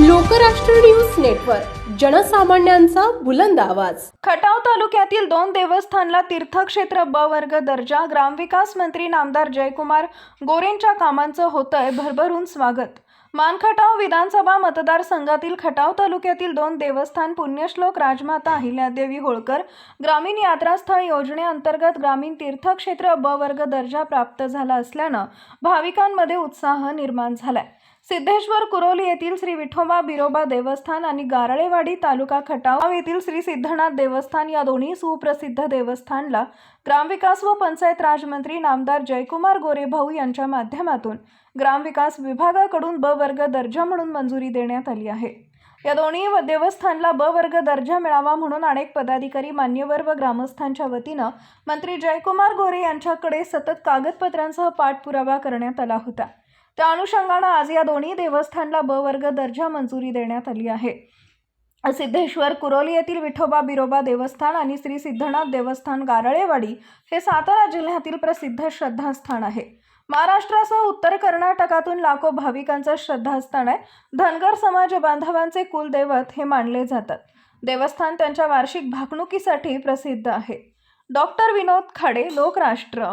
Lokrashtra news network जनसामान्यांचा बुलंद आवाज. खटाव तालुक्यातील दोन देवस्थानला तीर्थक्षेत्र ब वर्ग दर्जा ग्रामविकास मंत्री नामदार जयकुमार गोरेंच्या कामांचं होतंय भरभरून स्वागत. मानखटाव विधानसभा मतदारसंघातील खटाव तालुक्यातील दोन देवस्थान पुण्यश्लोक राजमाता अहिल्यादेवी होळकर ग्रामीण यात्रास्थळ योजनेअंतर्गत ग्रामीण तीर्थक्षेत्र ब वर्ग दर्जा प्राप्त झाला असल्यानं भाविकांमध्ये उत्साह निर्माण झालाय. सिद्धेश्वर कुरोली येथील श्री विठोबा बिरोबा देवस्थान आणि गारळेवाडी तालुका खटाव येथील श्री सिद्धनाथ देवस्थान या दोन्ही सुप्रसिद्ध देवस्थानला ग्रामविकास व पंचायत राजमंत्री नामदार जयकुमार गोरेभाऊ यांच्या माध्यमातून ग्रामविकास विभागाकडून ब वर्ग दर्जा म्हणून मंजुरी देण्यात आली आहे. या दोन्ही व- देवस्थानला ब वर्ग दर्जा मिळावा म्हणून अनेक पदाधिकारी मान्यवर व ग्रामस्थांच्या वतीनं मंत्री जयकुमार गोरे यांच्याकडे सतत कागदपत्रांसह पाठपुरावा करण्यात आला होता. त्या अनुषंगानं आज या दोन्ही देवस्थानला ब वर्ग दर्जा मंजुरी देण्यात आली आहे. सिद्धेश्वर कुरोली येथील विठोबा बिरोबा देवस्थान आणि श्री सिद्धनाथ देवस्थान गारळेवाडी हे सातारा जिल्ह्यातील प्रसिद्ध श्रद्धास्थान आहे. महाराष्ट्रासह उत्तर कर्नाटकातून लाखो भाविकांचं श्रद्धास्थान आहे. धनगर समाज बांधवांचे कुलदैवत हे मानले जातात. देवस्थान त्यांच्या वार्षिक भाकणुकीसाठी प्रसिद्ध आहे. डॉक्टर विनोद खाडे लोकराष्ट्र.